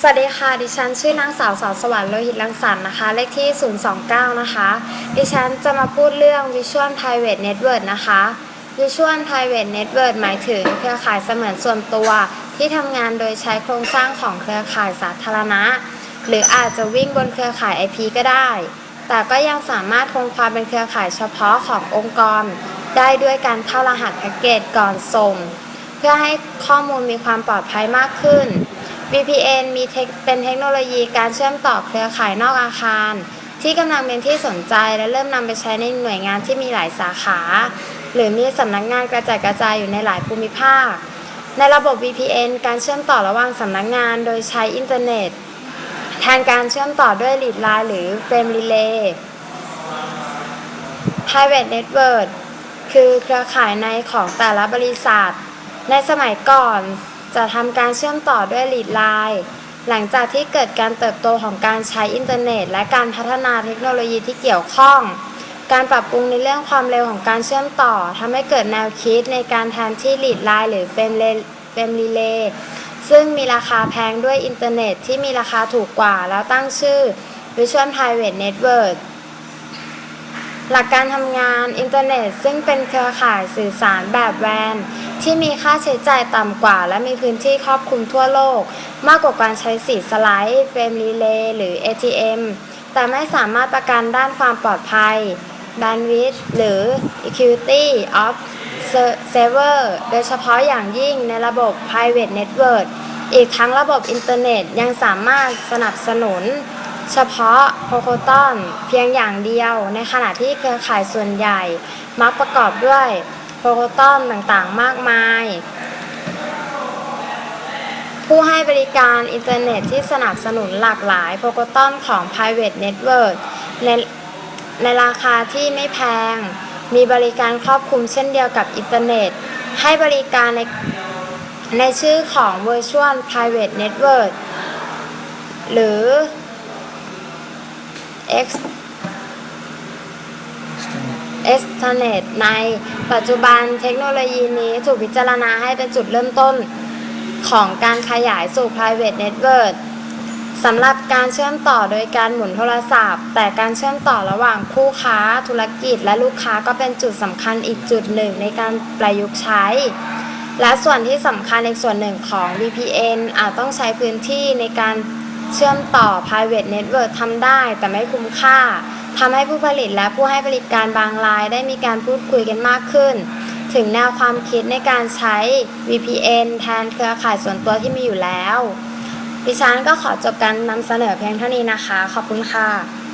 สวัสดีค่ะ ดิฉันชื่อนางสาวสาวสวรรค์โลหิตลังสรรค์นะคะ เลขที่ 029 นะคะ ดิฉันจะมาพูดเรื่อง Visual Private Network นะคะ Visual Private Network หมายถึงเครือข่ายเสมือนส่วนตัว ที่ทำงานโดยใช้โครงสร้างของเครือข่ายสาธารณะ หรืออาจจะวิ่งบนเครือข่าย IP ก็ได้ แต่ก็ยังสามารถคงความเป็นเครือข่ายเฉพาะขององค์กร ได้ด้วยการเข้ารหัสแพ็กเกจก่อนส่ง เพื่อให้ข้อมูลมีความปลอดภัยมากขึ้น VPN มีเป็นเทคโนโลยีการเชื่อมต่อเครือข่ายนอกอาคาร ที่กำลังเป็นที่สนใจและเริ่มนำไปใช้ในหน่วยงานที่มีหลายสาขา หรือมีสำนักงานกระจายกระจายอยู่ในหลายภูมิภาค ในระบบ VPN การเชื่อมต่อระหว่างสำนักงานโดยใช้อินเทอร์เน็ตแทนการเชื่อมต่อด้วย lead line หรือ frame relay private network คือเครือข่ายในของแต่ละบริษัท ในสมัยก่อนจะทำการเชื่อมต่อด้วย lead line หลังจากที่เกิดการเติบโตของการใช้อินเทอร์เน็ต และการพัฒนาเทคโนโลยีที่เกี่ยวข้อง การปรับปรุงในเรื่องความเร็วของการเชื่อมต่อทำให้เกิดแนวคิดในการแทนที่ lead line หรือ frame relay ซึ่งมีราคาแพงด้วยอินเทอร์เน็ตที่มีราคาถูกกว่าแล้วตั้งชื่อ Visual Private Network หลักการทำงานอินเทอร์เน็ต ซึ่งเป็นเครือข่ายสื่อสารแบบแวน ที่มีค่าใช้จ่ายต่ำกว่า และมีพื้นที่ครอบคลุมทั่วโลก มากกว่าการใช้สีสไลด์เฟรมรีเลย์หรือ ATM แต่ไม่สามารถประกันด้านความปลอดภัย bandwidth หรือ equity of server โดยเฉพาะอย่างยิ่งในระบบ private network อีกทั้งระบบอินเทอร์เน็ตยังสามารถสนับสนุน เฉพาะโ o โ o ตอนเพียงอย่างเดียว ในขณะที่เครือข่ายส่วนใหญ่ มักประกอบด้วยโ o โ o ตอนต่างๆมากมาย ผู้ให้บริการอินเทอร์เน็ตที่สนับสนุนหลากหลายโ o โ o ตอนของ private network ในในราคาที่ไม่แพง มีบริการครอบคลุมเช่นเดียวกับอินเทอร์เน็ต ให้บริการในในชื่อของ virtual private network หรือ X e x t e r n e t ในปัจจุบันเทคโนโลยีนี้ถูกพิจารณาให้เป็นจุดเริ่มต้นของการขยายสู่ private network สำหรับการเชื่อมต่อโดยการหมุนโทรศัพท์ แต่การเชื่อมต่อระหว่างคู่ค้าธุรกิจและลูกค้าก็เป็นจุดสำคัญอีกจุดหนึ่งในการประยุกต์ใช้ และส่วนที่สำคัญอีกส่วนหนึ่งของ VPN อาจต้องใช้พื้นที่ในการ เชื่อมต่อ private network ทำได้แต่ไม่คุ้มค่าทำให้ผู้ผลิตและผู้ให้บริการบางรายได้มีการพูดคุยกันมากขึ้น ถึงแนวความคิดในการใช้ VPN แทนเครือข่ายส่วนตัวที่มีอยู่แล้ว ดิฉันก็ขอจบการนำเสนอเพียงเท่านี้นะคะ ขอบคุณค่ะ